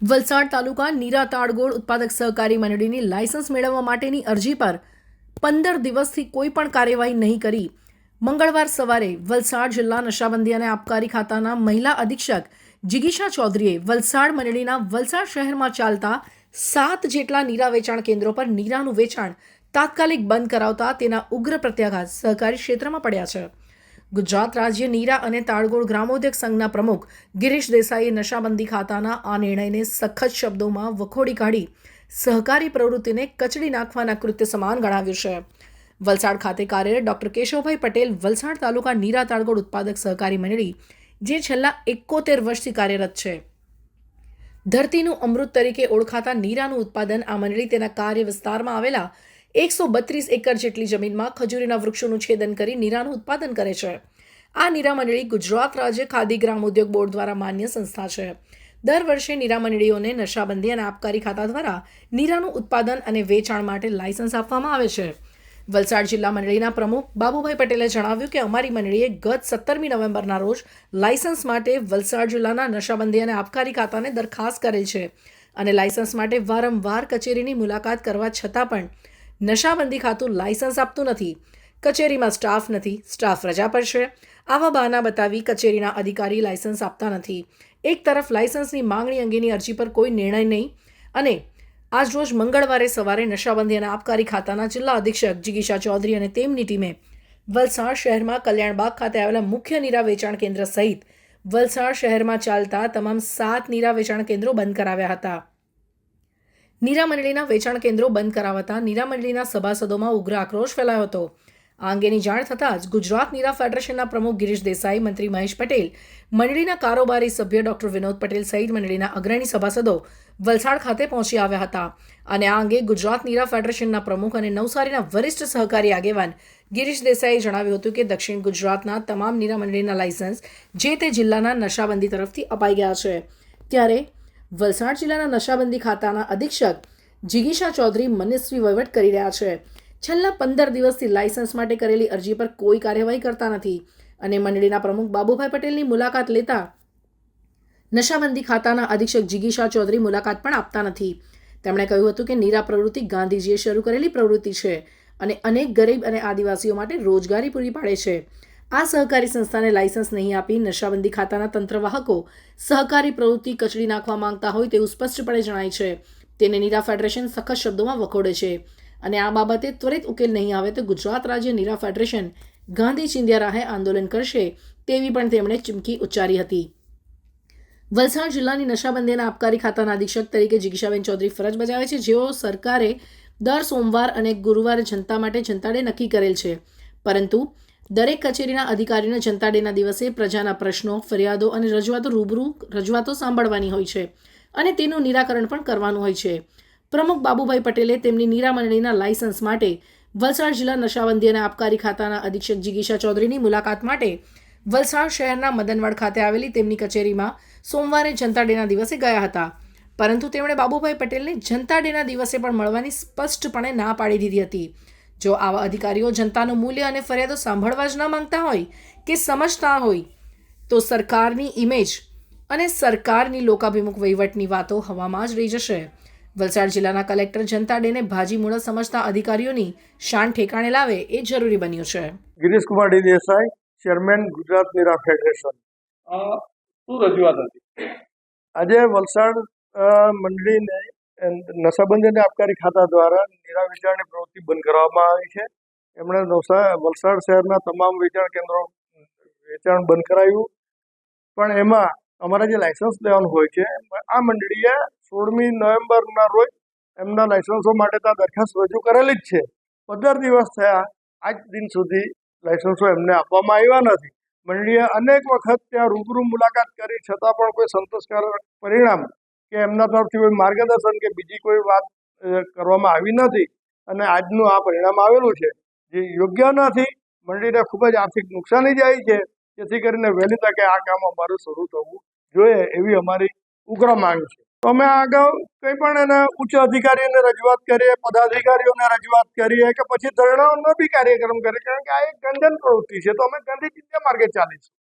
વલસાડ તાલુકા નીરા તાડગોળ ઉત્પાદક સહકારી મંડળીની લાયસન્સ મેળવવા માટેની અરજી પર પંદર દિવસથી કોઈ પણ કાર્યવાહી નહીં કરી. મંગળવાર સવારે વલસાડ જિલ્લા નશાબંધી અને આબકારી ખાતાના મહિલા અધિક્ષક જિગીશા ચૌધરીએ વલસાડ મંડળીના વલસાડ શહેરમાં ચાલતા સાત જેટલા નીરા વેચાણ કેન્દ્રો પર નીરાનું વેચાણ તાત્કાલિક બંધ કરાવતા તેના ઉગ્ર પ્રત્યાઘાત સહકારી ક્ષેત્રમાં પડ્યા છે. ગુજરાત રાજ્ય નીરા અને તાળગોળ ગ્રામોદ્યોગ સંઘના પ્રમુખ ગિરીશ દેસાઈએ નશાબંધી ખાતાના આ નિર્ણયને સખત શબ્દોમાં વખોડી કાઢી સહકારી પ્રવૃત્તિને કચડી નાખવાના કૃત્ય સમાન ગણાવ્યું છે. વલસાડ ખાતે કાર્યરત ડોક્ટર કેશવભાઈ પટેલ વલસાડ તાલુકા નીરા તાળગોળ ઉત્પાદક સહકારી મંડળી, જે છેલ્લા એકોતેર વર્ષથી કાર્યરત છે. ધરતીનું અમૃત તરીકે ઓળખાતા નીરાનું ઉત્પાદન આ મંડળી તેના કાર્ય વિસ્તારમાં આવેલા એકસો બત્રીસ એકર જેટલી જમીનમાં ખજૂરીના વૃક્ષોનું છેદન કરી નીરાનું ઉત્પાદન કરે છે. આ નીરા મંડળી ગુજરાત રાજ્ય ખાદી ગ્રામ ઉદ્યોગ બોર્ડ દ્વારા માન્ય સંસ્થા છે. દર વર્ષે નીરા મંડળીઓને નશાબંધી અને આબકારી ખાતા દ્વારા નીરાનું ઉત્પાદન અને વેચાણ માટે લાયસન્સ આપવામાં આવે છે. વલસાડ જિલ્લા મંડળીના પ્રમુખ બાબુભાઈ પટેલે જણાવ્યું કે અમારી મંડળીએ ગત સત્તરમી નવેમ્બરના રોજ લાયસન્સ માટે વલસાડ જિલ્લાના નશાબંધી અને આબકારી ખાતાને દરખાસ્ત કરેલ છે અને લાયસન્સ માટે વારંવાર કચેરીની મુલાકાત કરવા છતાં પણ નશાબંધી ખાતું લાયસન્સ આપતું નથી, કચેરીમાં સ્ટાફ નથી, સ્ટાફ રજા પર છે. આવા બહાના બતાવી કચેરીના અધિકારી લાયસન્સ આપતા નથી. એક તરફ લાયસન્સની માંગણી અંગેની અરજી પર કોઈ નિર્ણય નહીં અને આજરોજ મંગળવારે સવારે નશાબંધી અને આબકારી ખાતાના જિલ્લા અધિક્ષક જિગીશા ચૌધરી અને તેમની ટીમે વલસાડ શહેરમાં કલ્યાણબાગ ખાતે આવેલા મુખ્ય નીરા વેચાણ કેન્દ્ર સહિત વલસાડ શહેરમાં ચાલતા તમામ સાત નીરા વેચાણ કેન્દ્રો બંધ કરાવ્યા હતા. નીરા મંડળીના વેચાણ કેન્દ્રો બંધ કરાવતા નીરા મંડળીના સભાસદોમાં ઉગ્ર આક્રોશ ફેલાયો હતો. આ અંગેની જાણ થતાં જ ગુજરાત નીરા ફેડરેશનના પ્રમુખ ગિરીશ દેસાઈ, મંત્રી મહેશ પટેલ, મંડળીના કારોબારી સભ્ય ડોક્ટર વિનોદ પટેલ સહિત મંડળીના અગ્રણી સભાસદો વલસાડ ખાતે પહોંચી આવ્યા હતા. અને આ અંગે ગુજરાત નીરા ફેડરેશનના પ્રમુખ અને નવસારીના વરિષ્ઠ સહકારી આગેવાન ગિરીશ દેસાઈએ જણાવ્યું હતું કે દક્ષિણ ગુજરાતના તમામ નીરા મંડળીના લાયસન્સ જે તે જિલ્લાના નશાબંધી તરફથી અપાઈ ગયા છે. ત્યારે વલસાડ જિલ્લાના નશાબંધી ખાતાના અધિક્ષક જિગીશા ચૌધરી મનસ્વી વહીવટ કરી રહ્યા છે. છેલ્લા પંદર દિવસથી લાયસન્સ માટે કરેલી અરજી પર કોઈ કાર્યવાહી કરતા નથી અને મંડળીના પ્રમુખ બાબુભાઈ પટેલની મુલાકાત લેતા નશાબંધી ખાતાના અધિક્ષક જિગીશા ચૌધરી મુલાકાત પણ આપતા નથી. તેમણે કહ્યું હતું કે નીરા પ્રવૃત્તિ ગાંધીજીએ શરૂ કરેલી પ્રવૃત્તિ છે અને અનેક ગરીબ અને આદિવાસીઓ માટે રોજગારી પૂરી પાડે છે. આ સહકારી સંસ્થાને લાયસન્સ નહીં આપી નશાબંધી ખાતાના તંત્રવાહકો સહકારી પ્રવૃત્તિ કચડી નાખવા માંગતા હોય તેવું સ્પષ્ટપણે જણાય છે. તેને નીરા ફેડરેશન સખત શબ્દોમાં વખોડે છે અને આ બાબતે ત્વરિત ઉકેલ નહીં આવે તો ગુજરાત રાજ્ય નીરા ફેડરેશન ગાંધી ચિંધ્યા રાહે આંદોલન કરશે તેવી પણ તેમણે ચીમકી ઉચ્ચારી હતી. વલસાડ જિલ્લાની નશાબંધી અને આબકારી ખાતાના અધિક્ષક તરીકે જિગીશાબેન ચૌધરી ફરજ બજાવે છે. જેઓ સરકારે દર સોમવાર અને ગુરુવારે જનતા માટે જનતાડે નક્કી કરેલ છે. પરંતુ દરેક કચેરીના અધિકારીને જનતા ડેના દિવસે પ્રજાના પ્રશ્નો, ફરિયાદો અને રજૂઆતો રૂબરૂ રજૂઆતો સાંભળવાની હોય છે અને તેનું નિરાકરણ પણ કરવાનું હોય છે. પ્રમુખ બાબુભાઈ પટેલે તેમની નીરા મંડળીના લાયસન્સ માટે વલસાડ જિલ્લા નશાબંધી અને આબકારી ખાતાના અધિક્ષક જિગીશા ચૌધરીની મુલાકાત માટે વલસાડ શહેરના મદનવાડ ખાતે આવેલી તેમની કચેરીમાં સોમવારે જનતા ડેના દિવસે ગયા હતા. પરંતુ તેમણે બાબુભાઈ પટેલને જનતા ડેના દિવસે પણ મળવાની સ્પષ્ટપણે ના પાડી દીધી હતી. જો આવા અધિકારીઓ જનતાનું મૂલ્ય અને ફરિયાદો સાંભળવા જ ન માંગતા હોય કે સમજતા હોય તો સરકારની ઇમેજ અને સરકારની લોકાભિમુખ વહીવટની વાતો હવામાં જ રહી જશે. વલસાડ જિલ્લાના કલેક્ટર જનતા ડેને ભાજી મૂળ સમજતા અધિકારીઓની શાન ઠેકાણે લાવે એ જરૂરી બન્યું છે. Girish Kumar D Desai chairman Gujarat Neera federation. શું રજૂઆત હતી? આજે વલસાડ અ, મંડળીને નશાબંધી અને આબકારી ખાતા દ્વારા નીરા વેચાણની પ્રવૃત્તિ બંધ કરવામાં આવી છે. એમણે વલસાડ શહેરના તમામ વેચાણ કેન્દ્રો વેચાણ બંધ કરાયું. પણ એમાં અમારે જે લાયસન્સ લેવાનું હોય છે, આ મંડળીએ સોળમી નવેમ્બરના રોજ એમના લાયસન્સો માટે ત્યાં દરખાસ્ત રજૂ કરેલી જ છે. પંદર દિવસ થયા, આજ દિન સુધી લાયસન્સો એમને આપવામાં આવ્યા નથી. મંડળીએ અનેક વખત ત્યાં રૂબરૂ મુલાકાત કરી, છતાં પણ કોઈ સંતોષકારક પરિણામ કે એમના તરફથી કોઈ માર્ગદર્શન કે બીજી કોઈ વાત કરવામાં આવી નથી. અને આજનું આ પરિણામ આવેલું છે જે યોગ્ય નથી, મંડળીને ખૂબ જ આર્થિક નુકસાની જાય છે. જેથી કરીને વહેલી તકે આ કામ અમારું શરૂ થવું જોઈએ એવી અમારી ઉગ્ર માંગ છે. અમે અગાઉ કંઈ પણ એને ઉચ્ચ અધિકારીઓને રજૂઆત કરીએ, પદાધિકારીઓને રજૂઆત કરીએ કે પછી ધરણાઓનો બી કાર્યક્રમ કરીએ, કારણ કે આ એક ગંધન પ્રવૃત્તિ છે. તો અમે ગાંધી ચિંતા માર્ગે ચાલીશું